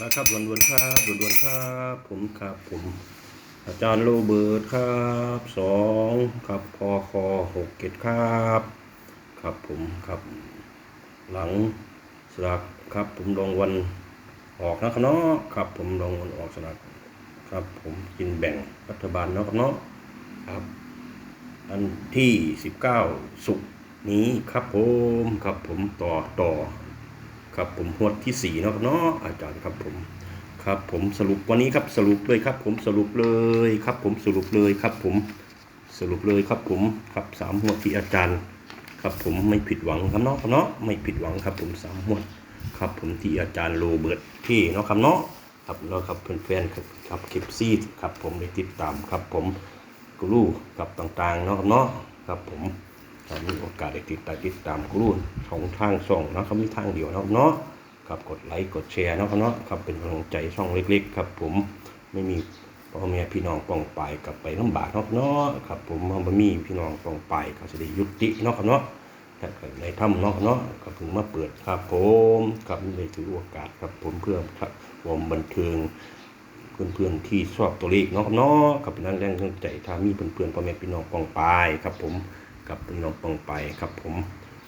นะครับด่วนๆครับด่วนๆครับ ผมครับผม อาจารย์โรเบิร์ตครับสองครับพอคอหกเกตครับ ครับผมครับ หลังสลากครับผมลงวันออกนะครับเนาะครับผมลงวันออกสลากครับผมกินแบ่งรัฐบาลเนาะครับเนาะครับ อันที่สิบเก้าสุกนี้ครับผมครับผมต่อต่อ ครับผมหวดที่สี่เนาะครับเนาะอาจารย์ครับผมครับผมสรุปวันนี้ครับสรุปเลยครับ ผมสรุปเลยครับ ผมสรุปเลยครับ ผมสรุปเลยครับผมครับสามหวดที่อาจารย์ครับผมไม่ผิดหวังครับเนาะครับเนาะไม่ผิดหวังครับผมสามหวดครับผมที่อาจารย์โรเบิร์ตที่เนาะครับเนาะครับแล้วครับเพื่อนๆครับครับคลิปซีดครับผมได้ติดตามครับผมกูรูกับต่างๆเนาะครับเนาะครับผม ถ้ามีโอกาสได้ติดตามติดตามกูรูของทางช่องเนาะครับมีทางเดียวเนาะครับเนาะครับกดไลค์กดแชร์เนาะเนาะครับเป็นกำลังใจช่องเล็กๆ ครับ ผมไม่มีพ่อแม่พี่น้องป้องปายกลับไปลำบากเนาะครับเนาะครับ ผมมันบ่มีพี่น้องป้องปายก็จะได้ยุติเนาะเนาะถ้าเกิดในถ้ำเนาะเนาะก็ถึงมาเปิดครับ ผมครับเลยถือโอกาสครับผมเพื่อครับวมบันเทิงเพื่อนๆที่ชอบตัวเลขเนาะครับเนาะกับเป็นแรงใจถ้ามีเพื่อนๆพ่อแม่พี่น้องป้องปายครับ ผม กับพี่น้องป้องไปครับผม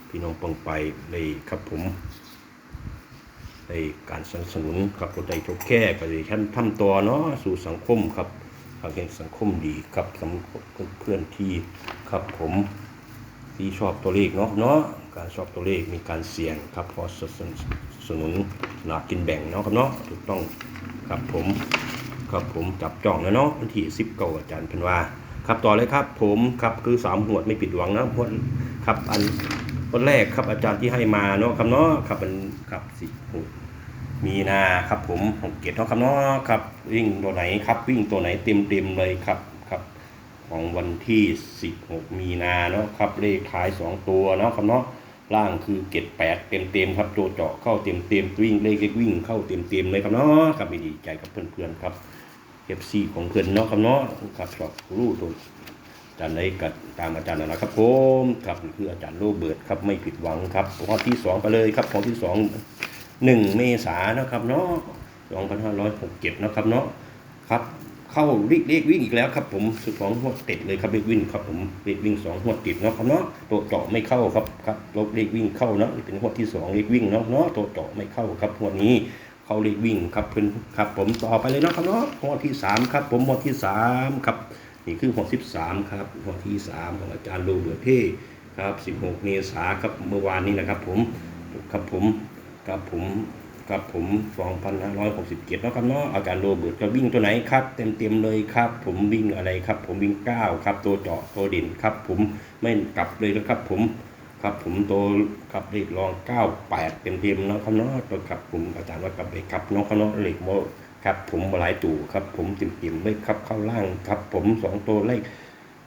พี่น้องป้องไปายเลยครับผมในการสนับสนุนกับรถไฟทุกแค่ก็เลยท่านทำตัวเนาะสู่สังคมครับครับเห็นสังคมดีครับสำหรับเพื่อนที่ครับผมที่ชอบตัวเลขเนาะเนาะการชอบตัวเลขมีการเสี่ยงครับพอสนับสนุนสลากกินแบ่งเนาะครับเนาะถูกต้องครับผมครับผมจับจ้องแล้วเนาะวันที่สิบเก้าอาจารย์พันวา ครับต่อเลยครับผมครับคือสามหวดไม่ผิดหวังนะหวดครับอันคนแรกครับอาจารย์ที่ให้มาเนาะครับเนาะครับเป็นครับสิหกมีนาครับผมหกเกียรติเนาะครับเนาะครับวิ่งตัวไหนครับวิ่งตัวไหนเต็มเต็มเลยครับครับ ของวันที่16มีนาเนาะครับเลขท้าย2ตัวเนาะครับเนาะล่างคือเกตแปดเต็มเต็มครับตัวเจาะเข้าเต็มเต็มวิ่งเลขวิ่งเข้าเต็มเต็มเลยครับเนาะครับดีใจกับเพื่อนๆครับ เอฟซีของเพื่อนเนาะครับเนาะครับชอบรู้ตัวอาจารย์ในกัดตามอาจารย์นะครับผมครับคืออาจารย์โรเบิร์ตครับไม่ผิดหวังครับข้อที่สองไปเลยครับข้อที่สองหนึ่งเมษานนะครับเนาะสองพันห้าร้อยหกเจ็ดนะครับเนาะครับเข้าเรียกเรียกวิ่งอีกแล้วครับผมสุดสองหัวติดเลยครับเรียกวิ่งครับผมเรียกวิ่งสองหัวติดเนาะครับเนาะตัวเจาะไม่เข้าครับครับลบเรียกวิ่งเข้าเนาะเป็นหัวที่สองเรียกวิ่งเนาะเนาะตัวเจาะไม่เข้าครับหัวนี้ เขาเรียกวิ่งครับเพิ่นครับผมต่อไปเลยเนาะครับเนาะหัวที่สามครับ ผมหัวที่สามครับนี่คือหัวที่สามครับหัวที่สามของอาจารย์โรเบิร์ตเท่ครับสิบหกเมษาครับเมื่อวานนี้นะครับ ผมครับผมครับผมครับผมสองพันห้าร้อยหกสิบเจ็ดนาะครับเนาะอาจารย์โรเบิร์ตจะวิ่งตัวไหนครับเต็มเต็มๆเลยครับ ผมวิ่งอะไรครับ ผมวิ่งเก้าครับ ตัวเจาะตัวเด่นครับ ผมไม่กลับเลยนะครับ ผม ครับผมตัวครับเลขรองเก้าแปดเต็มเต็มๆเนาะครับเนาะตัวครับผมอาจารย์ว่ากับไปครับเนาะครับเนาะเลขโมครับผมหลายตู่ครับ ผมติ่มติ่มๆเลยครับเข้าล่างครับ ผมสองตัวเลข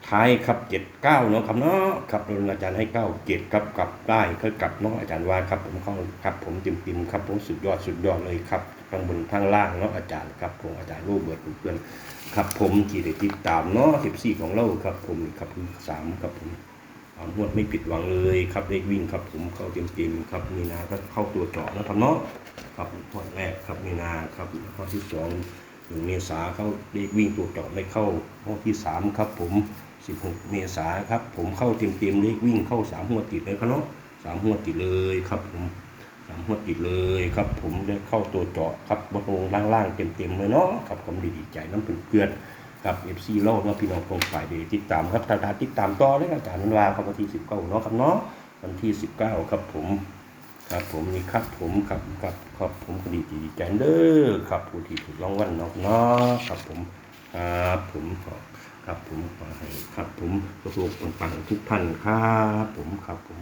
ท้ายครับเจ็ดเก้าเนาะครับเนาะครับอาจารย์ให้เก้าเจ็ดครับกลับได้ก็กลับเนาะอาจารย์ว่าครับผมเข้าครับผมติ่มติ่มๆครับผมสุดยอดสุดยอดเลยครับข้างบนข้างล่างเนาะอาจารย์ครับผมอาจารย์รูปเบิดเพื่อนครับผมที่ได้ติดตามเนาะสิบสี่ของเราครับผมครับสามครับผม งวดไม่ผิดหวังเลยครับเลขวิ่งครับผมเข้าเต็มเต็มครับมีนาก็เข้าตัวเจาะนะครับเนาะครับงวดแรกครับมีนาครับข้อที่สองหนึ่งเมษาเข้าเลขวิ่งตัวเจาะไม่เข้าข้อที่สามครับผมสิบหกเมษาครับผมเข้าเต็มเต็มๆเลขวิ่งเข้าสามหัวติดเลยครับเนาะสามหัวติดเลยครับผมสามหัวติดเลยครับ ผมได้เข้าตัวเจาะครับบนลงล่างๆเต็มเต็มๆเลยเนาะครับผมดีใจน้ำเพื่อนๆ กับเอฟซีโลกเนาะพี่น้องคงฝ่ายเดติดตามครับตาติดตามต่อเลยอาจารย์นันวาครับวันที่สิบเก้าเนาะครับเนาะวันที่สิบเก้าครับผม ครับผมนี่ครับผมครับครับครับผมก็ดีดีใจเด้อครับผู้ที่ถูกรางวัลเนาะเนาะครับผมครับผมขอครับผมขอให้ครับผมสุขๆปังๆทุกท่านครับผมครับผม